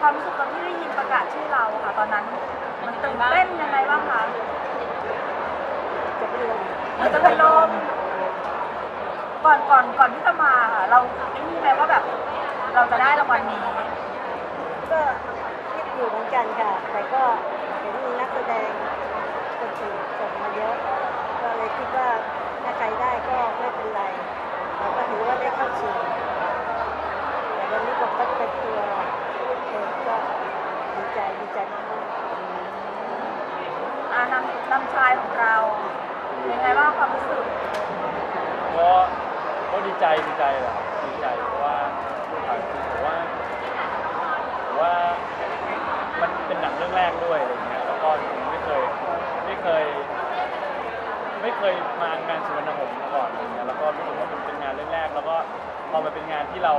ความรู้สึกตอนที่ได้ยินประกาศชื่อเราค่ะ ตอนนั้น มันตื่นเต้นยังไงบ้างคะจะเป็นลมจะเป็นลมก่อนก่อนก่อนที่จะมาค่ะเราไม่มีไหมว่าแบบ เราจะได้รางวัลนี้ก็คิดอยู่เหมือนกันค่ะ แต่ก็เห็นมีนักแสดงคนอื่นส่งมาเยอะก็เลยคิดว่าถ้าใครได้ก็ไม่เป็นไรเราก็ถือว่าได้เข้าชิงแต่วันนี้ผมก็เป็นตัว ก็ดีใจดีใจมากๆอานำนำชายของเรายังไงบ้างความรู้สึกก็ก็ดีใจดีใจแหละครับดีใจเพราะว่าถ่ายผมว่าผมว่ามันเป็นหนังเรื่องแรกด้วยอะไรเงี้ยแล้วก็ผมไม่เคยไม่เคย ไม่เคยมางานสุวรรณหงส์มาก่อนอะไรเงี้ยแล้วก็รู้สึกว่ามันเป็นงานเรื่องแรก แล้วก็พอมันเป็นงานที่เรา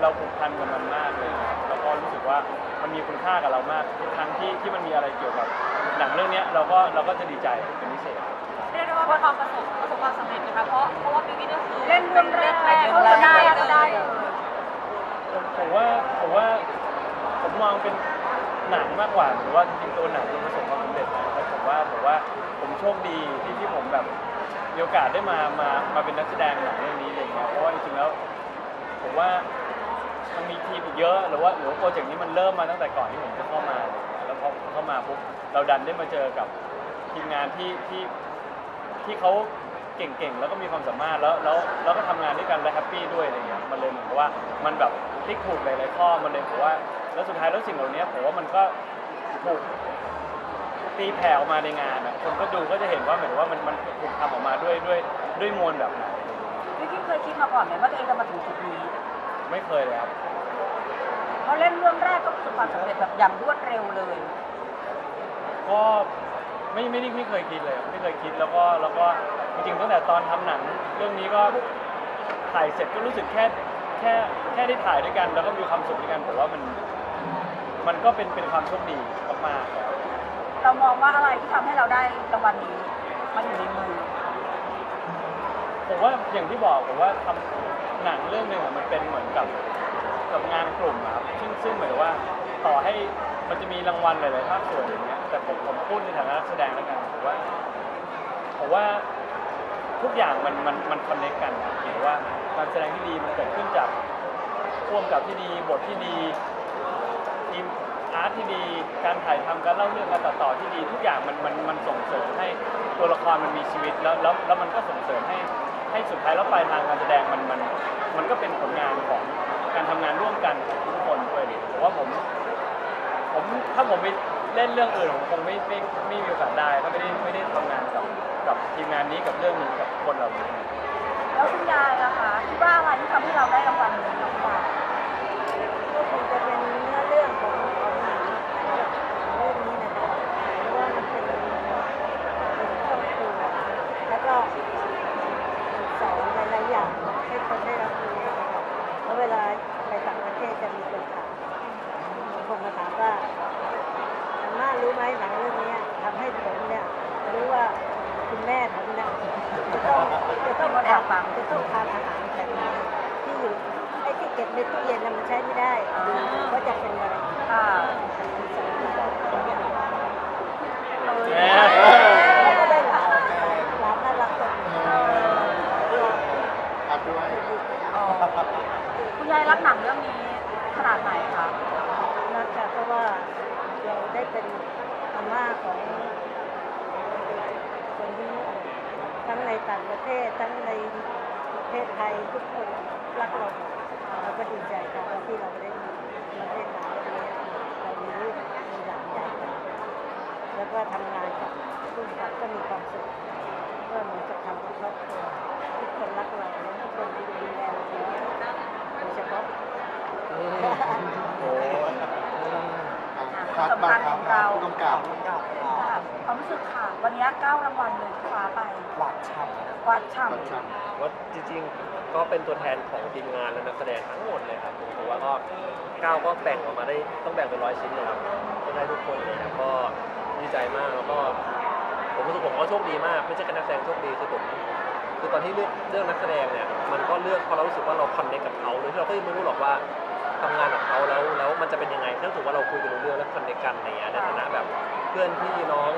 เราผูกพันกับมันมากเลย ก็รู้สึกว่ามันมีคุณค่ากับเรามากทุกครั้งที่ที่มันมีอะไรเกี่ยวกับหนังเรื่องเนี้ยเราก็เราก็จะดีใจเป็นพิเศษ เรียกได้ว่าประสบประสบประสบความสำเร็จนะคะเพราะเพราะว่าปีนี้ก็คือเล่นเรื่องแรกเล่นเขาเรื่องจะแรได้กก็เลได้ยผมผมว่าผมว่าผมมองเป็นหนังมากกว่าหรือว่าจริงๆตัวหนังมันประสบความสำเร็จนะแล้วผมว่าผมว่าผมโชคดีที่ที่ผมแบบมีโอกาสได้มามามาเป็นนักแสดงหนังเรื่องนี้อะไรเงี้ยเพราะว่าจริงๆแล้ว ผมว่า มีทีมอีกเยอะ หรือว่าหรือว่าโปรเจกต์นี้มันเริ่มมาตั้งแต่ก่อนที่ผมจะเข้ามาเลยแล้วพอเข้ามาปุ๊บเราดันได้มาเจอกับทีมงานที่ที่ที่เขาเก่งๆ แล้วก็มีความสามารถแล้วแล้วแล้วก็ทำงานด้วยกันและแฮปปี้ด้วยอะไรเงี้ยมันเลยเหมือนกับว่ามันแบบพลิกถูกหลายๆข้อมันเลยผมว่า แล้วสุดท้ายแล้วสิ่งเหล่านี้ผมว่ามันก็ถูก ตีแผ่ออกมาในงานอะคนก็ดูก็จะเห็นว่าเหมือนว่ามันมันถูกทำออกมาด้วยด้วยด้วยมวลแบบไหนพี่กิ๊กเคยคิดมาก่อนไหมว่าตัวเองจะมาถึงจุดนี้ ไม่เคยเลยครับ เพราะเล่นเรื่องแรกก็ประสบความสำเร็จแบบอย่างรวดเร็วเลย ก็ไม่ไม่ได้ไม่เคยคิดเลยครับไม่เคยคิดแล้วก็แล้วก็จริงๆตั้งแต่ตอนทำหนัง เรื่องนี้ก็ถ่ายเสร็จก็รู้สึกแค่แค่แค่ได้ถ่ายด้วยกัน แล้วก็มีความสุขด้วยกันผมว่ามันมันก็เป็นเป็นความโชคดีมากๆแล้วเรามองว่าอะไรที่ทำให้เราได้รางวัลนี้มาอยู่ในมือ ผมว่าอย่างที่บอกผมว่าทำ หนังเรื่องหนึ่งอะมันเป็นเหมือนกับกับงานกลุ่มอะครับซึ่งซึ่งหมายถึงว่าต่อให้มันจะมีรางวัลหลายๆภาคส่วนอย่างเงี้ยแต่ผมผมพูดในฐานะนักแสดงแล้วกันผมว่าผมว่าทุกอย่างมันมันมันคอนเนคกันหมายว่าการแสดงที่ดีมันเกิดขึ้นจากพ่วงกับที่ดีบทที่ดีทีมอาร์ตที่ดี การถ่ายทำการเล่าเรื่องการตัดต่อที่ดี ทุกอย่างมันมันมันส่งเสริมให้ตัวละครมันมีชีวิตแล้วแล้วแล้วมันก็ส่งเสริมให้ ให้สุดท้ายแล้วปลายทางการแสดงมันมันมันก็เป็นผลงานของการทำงานร่วมกันของทุกคนด้วยผมว่าผม ผมถ้าผมไปเล่นเรื่องอื่นผมคงไม่ไม่ไม่มีโอกาสได้ถ้าไม่ได้ไม่ได้ทำงานกับกับทีมงานนี้กับเรื่องนี้กับคนเหล่านี้ แล้วคุณยายล่ะคะคิดว่าอะไรที่ทำให้เราได้รางวัลนี้น้องปา ก็คงจะเป็นเนื้อเรื่องของของหนังเรื่องนี้นะคะเพราะว่ามันเป็นเป็นครอบครัวแล้วก็สอนหลายๆอย่างให้คนได้รับรู้นะคะแล้วเวลาไปต่างประเทศจะมีคนถามบางคนมาถามว่าอาม่ารู้ไหมหนังเรื่องนี้ทำให้ผมเนี่ยรู้ว่าคุณแม่ผมเนี่ยจะต้องจะ ต้องทำจะต้องทานอาหารแบบนี้ที่อยู่ไอ้ที่เก็บในตู้เย็นน่ะมันใช้ไม่ได้ก็จะเป็นอะไรค่ะแหมแล้วก็ได้หลานหลานน่ารักคนหนึ่งครับด้วยอ๋อคุณยายรักหนังเรื่องนี้ขนาดไหนคะ รักค่ะเพราะว่าเราได้เป็นอาม่าของคนที่ทั้งในต่างประเทศทั้งในประเทศ ไทยทุกคนรักเราหมดเราก็ดีใจค่ะที่เราได้มาเล่นหนังเรื่องนี้เรามีลูกมีหลานใหญ่กันแล้วก็ทำงานกับผู้กำกับก็มีความสุขก็เหมือนกับทำกับครอบครัวทุกคนรักเราแล้วทุกคนดูแลเราดีโดยเฉพาะโอ้คัดมาครับผู้กำกับ ค่ะความรู้สึกค่ะ วันนี้เก้ารางวัลเลยที่คว้าไปหวานฉ่กวาดฉ่บัตรชัำว่าจริงๆ ก็เป็นตัวแทนของทีมงานและนักแสดงทั้งหมดเลยครับผมผมว่าก็ก้าวก็แบ่งออกมาได้ต้องแบ่งเป็นร้อยชิ้นเลยครับก็ได้ทุกคนเลยครับก็ดีใจมากแล้วก็ผมรู้สึกผมก็โชคดีมาก ไม่ใช่แค่นักแสดงโชคดีคือผมคือตอนที่เลือกเลือกนักแสดงเนี่ยมันก็เลือกเพราะเรารู้สึกว่าเราคอนเนคกับเขาโดยที่เราก็ยังไม่รู้หรอกว่า ทำงานกับเขาแล้วแล้วมันจะเป็นยังไงถ้าถือว่าเราคุยกันรู้เรื่องแล้วคอนเนคกันอะไรเงี้ยในฐานะแบบเพื่อนพี่น้อง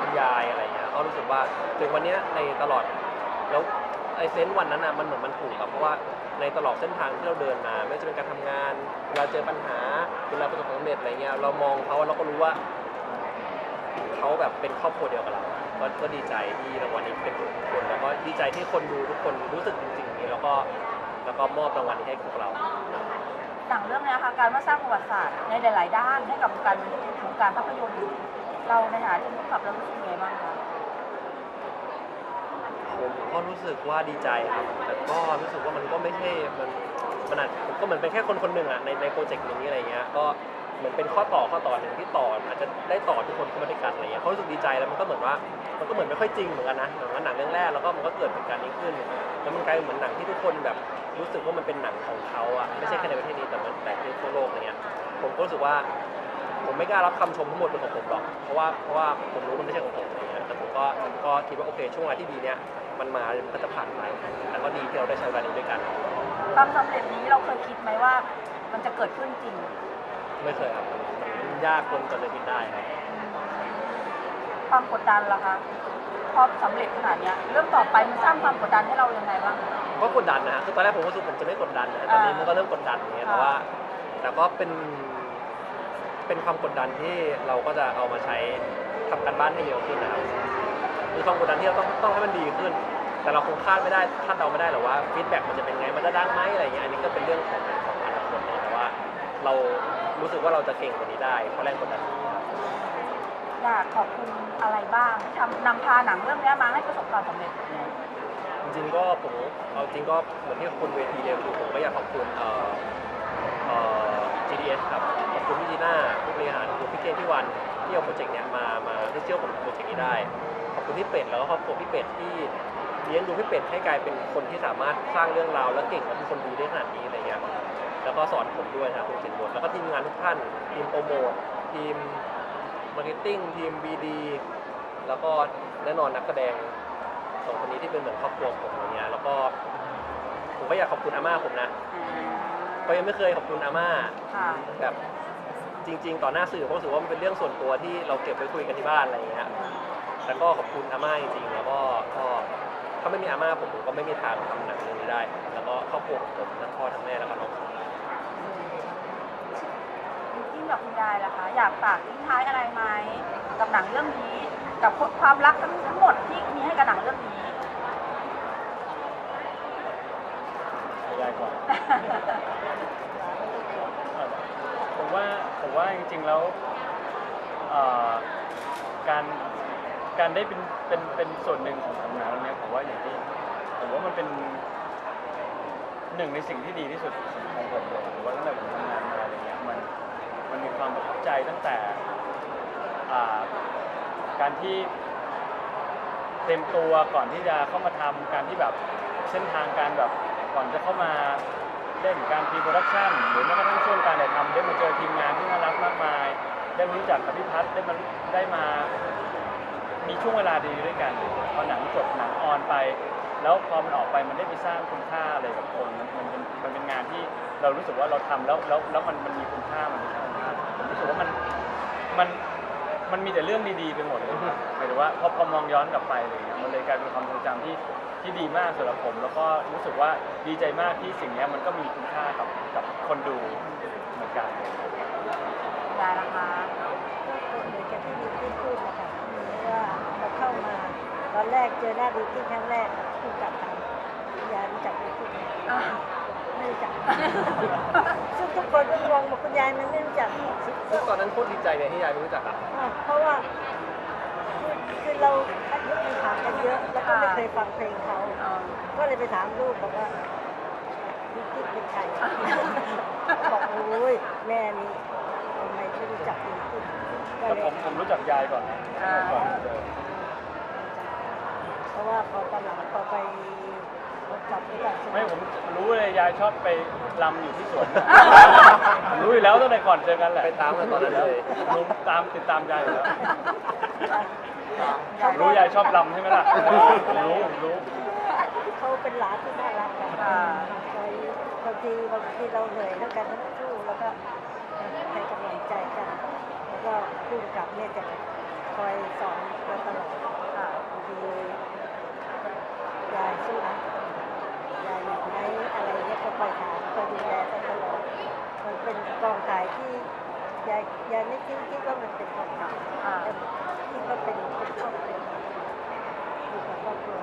คุณยายอะไรเงี้ยก็รู้สึกว่าถึงวันเนี้ยในตลอดแล้วไอเซนส์วันนั้นอะมันเหมือนมันถูกครับเพราะว่าในตลอดเส้นทางที่เราเดินมา ไม่ว่าจะเป็นการทำงานเวลาเจอปัญหาเวลาประสบความสำเร็จอะไรเงี้ยเรามองเขาเราก็รู้ว่า เขาแบบเป็นครอบครัวเดียวกับเราก็ก็ดีใจที่รางวัลนี้เป็นคนแล้วก็ดีใจที่คนดูทุกคนรู้สึกจริงๆอย่างนี้แล้วก็แล้วก็มอบรางวัลนี้ให้พวกเรา หนังเรื่องเนี้ค่ะการมาสร้างประวัติศาสตร์ในหลาย ๆ ด้านให้กับวงการวงการภาพยนตร์เราในฐานะที่ผู้กำกับเรารู้สึกยังไงบ้างคะผมก็รู้สึกว่าดีใจครับแต่ก็รู้สึกว่ามันก็ไม่ใช่มันมันอาจก็เหมือนเป็นแค่คนคนหนึ่งอะในในโปรเจกต์นี้อะไรเงี้ยก็ เหมือนเป็นข้อต่อข้อต่อหนึ่งที่ต่ออาจจะได้ต่อทุกคนเข้ามาด้วยกันอะไรเงี้ยเขารู้สึกดีใจแล้วมันก็เหมือนว่ามันก็เหมือนไม่ค่อยจริงเหมือนกันนะเหมือนว่าหนังเรื่องแรกแล้วก็มันก็เกิดเหตุการณ์นี้ขึ้นแล้วมันกลายเป็นเหมือนหนังที่ทุกคนแบบรู้สึกว่ามันเป็นหนังของเขาอะไม่ใช่แค่ในประเทศนี้แต่มันแต่ที่ทั่วโลกอะไรเงี้ยผมก็รู้สึกว่า ผมไม่กล้ารับคำชมทั้งหมดเป็นของผมหรอกเพราะว่าเพราะว่าผมรู้มันไม่ใช่ของผมอะไรเงี้ยแต่ผมก็ก็คิดว่าโอเคช่วงเวลาที่ดีเนี้ยมันมามันก็จะผ่านไปแต่ก็ดีที่เราได้ใช้เวลานี้ด้วยกันความสำเร็จนี้เราเคยคิดไหมว่า มันจะเกิดขึ้นจริง ไม่เคยครับมันมันยากคนจะเลยคิดได้ครับ ความกดดันล่ะคะพอสำเร็จขนาดเนี้ยเรื่องต่อไปมันสร้างความกดดันให้เรายังไงบ้าง ก็กดดันนะฮะคือตอนแรกผมก็รู้สึกผมจะไม่กดดันนะตอนนี้มันก็เริ่มกดดันอย่างเงี้ยแต่ว่า แต่ก็เป็น เป็นความกดดันที่เราก็จะเอามาใช้ทำการบ้านให้เร็วขึ้นนะครับคือความกดดันที่เราต้องต้องให้มันดีขึ้น แต่เราคงคาดไม่ได้คาดเดาไม่ได้หรอกว่าฟีดแบ็กมันจะเป็นไงมันจะดังไหมอะไรเงี้ยอันนี้ก็เป็นเรื่องของของ เรารู้สึกว่าเราจะเก่งกว่านี้ได้เพราะแรงกดดันนี้ครับอยากขอบคุณอะไรบ้างที่ทำนำพาหนังเรื่องเนี้ยมาให้ประสบความสำเร็จ จริงๆก็ผมเอาจริงก็เหมือนที่คุณเวทีเลยคือผมก็อยากขอบคุณเอ่อเอ่อ GDS ครับขอบคุณพี่จีน่าผู้บริหารขอบคุณพี่เจนพี่วันที่เอาโปรเจกต์เนี้ยมามาที่เชื่อผมโปรเจกต์นี้ได้ขอบคุณพี่เป็ดแล้วก็ครอบครัวพี่เป็ดที่เลี้ยงดูพี่เป็ดให้กลายเป็นคนที่สามารถสร้างเรื่องราวและเก่งกับทุกคนดูได้ขนาดนี้อะไรเงี้ย แล้วก็สอนผมด้วยนะครับคุณสินบนแล้วก็ทีมงานทุกท่านทีมโปรโมททีมมาร์เก็ตติ้งทีม BD แล้วก็แน่นอนนักแสดงสองคนนี้ที่เป็นเหมือนครอบครัวผมอย่างเงี้ยแล้วก็ผมก็อยากขอบคุณอาม่าผมนะก็ยังไม่เคยขอบคุณอาม่าค่ะแบบจริง ๆ ต่อหน้าสื่อผมรู้สึกว่ามันเป็นเรื่องส่วนตัวที่เราเก็บไว้คุยกันที่บ้านอะไรอย่างเงี้ยแล้วก็ขอบคุณอาม่าจริงๆแล้วก็ก็ถ้าไม่มีอาม่าผมผมก็ไม่มีทางทำหนังเรื่องนี้ได้ แล้วก็ครอบครัวของผมทั้งพ่อทั้งแม่แล้วก็น้องยิ่ง กับคุณยายล่ะคะ อยากฝากทิ้งท้ายอะไรไหมกับหนังเรื่องนี้ กับความรักทั้งหมดที่มีให้กับหนังเรื่องนี้ ยายก่อน ผมว่าผมว่าจริงๆแล้วเอ่อการการได้เป็นเป็นเป็นส่วนหนึ่งของทำงานเรื่องเนี้ยผมว่าอย่างที่ผมว่ามันเป็นหนึ่งในสิ่งที่ดีที่สุดของผมเลยผมว่าตั้งแต่ผมทำงานมาอะไรเงี้ยมัน มันมีความประทับใจตั้งแต่อ่าการที่เต็มตัวก่อนที่จะเข้ามาทำการที่แบบเส้นทางการแบบก่อนจะเข้ามาเล่นการพรีโปรดักชั่นหรือแม้กระทั่งช่วงการถ่ายทำได้มาเจอทีมงานที่น่ารักมากมาย ได้มารู้จักกับพี่พัฒน์ได้มาได้มา มีช่วงเวลาดีด้วยกันพอหนังจบหนังออนไป แล้วพอมันออกไปมันได้ไปสร้างคุณค่าอะไรกับคนมันมันเป็นมันเป็นงานที่เรารู้สึกว่าเราทำแล้วแล้วแล้วมันมันมีคุณค่ามันมีคุณค่าผมรู้สึกว่ามันมันมันมีแต่เรื่องดีๆไปหมดเลยครับหมายถึงว่าพอพอมองย้อนกลับไปอะไรอย่างเงี้ยมันเลยกลายเป็นความทรงจำที่ที่ดีมากสำหรับผม แล้วก็รู้สึกว่าดีใจมากที่สิ่งเนี้ยมันก็มีคุณค่ากับกับคนดูเหมือนกันยายล่ะคะก็เหมือนกับที่ดีที่พูดนะคะว่าเราเข้ามา ตอนแรกเจอหน้าดีที่ครั้งแรก ผู้กลับทำยายรู้จักดีที่ไหมอะไม่รู้จักซึ่งทุกคนก็งงบอกคุณยายมันไม่รู้จักซึ่งตอนนั้นโคตรดีใจเลยที่ยายไม่รู้จักอะอะเพราะว่าคือคือเราอายุมันห่างกันเยอะแล้วก็ไม่เคยฟังเพลงเขาเออก็เลยไปถามลูกบอกว่าพี่กิ๊กเป็นใครบอกโอ้ยแม่นี่ทำไมไม่รู้จักพี่กิ๊กก็แล้วเลผมยผมรู้จักยายก่อนนะก่อนที่เจอ เพราะว่าพอตอนหลังพอไปจับไปก่อนไม่ผมรู้เลยยายชอบไปลำอยู่ที่สวนผมรู้อยู่แล้วตั้งแต่ก่อนเจอกันแหละไปตามกันตอนนั้นเลย รู้ตามติดตามยายอยู่แล้วเขารู้ยายชอบลำใช่ไหมล่ะผมรู้ผมรู้ เขาเป็นหลานที่น่ารักกันอ่าคอยบางทีบางทีเราเหนื่อยแล้วกันทั้งคู่แล้วก็ให้กำลังใจกัน แล้วก็คู่กับเนี่ยจะคอยสอนเราตลอด ค่ะบางที ยายสู้นะยายหนักไหมอะไรเนี่ยก็คอยถามคอยดูแลกันตลอดมันเป็นกองถ่ายที่ยายยายไม่คิดคิดว่ามันเป็นกองถ่ายอ่าแต่คิดว่าเป็นเป็นครอบครัวอยู่กับครอบครัว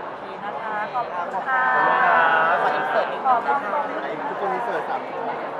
โอเคนะคะขอบคุณค่ะขอบคุณครับขอบคุณค่ะทุกคนมีเสิร์ฟสามคน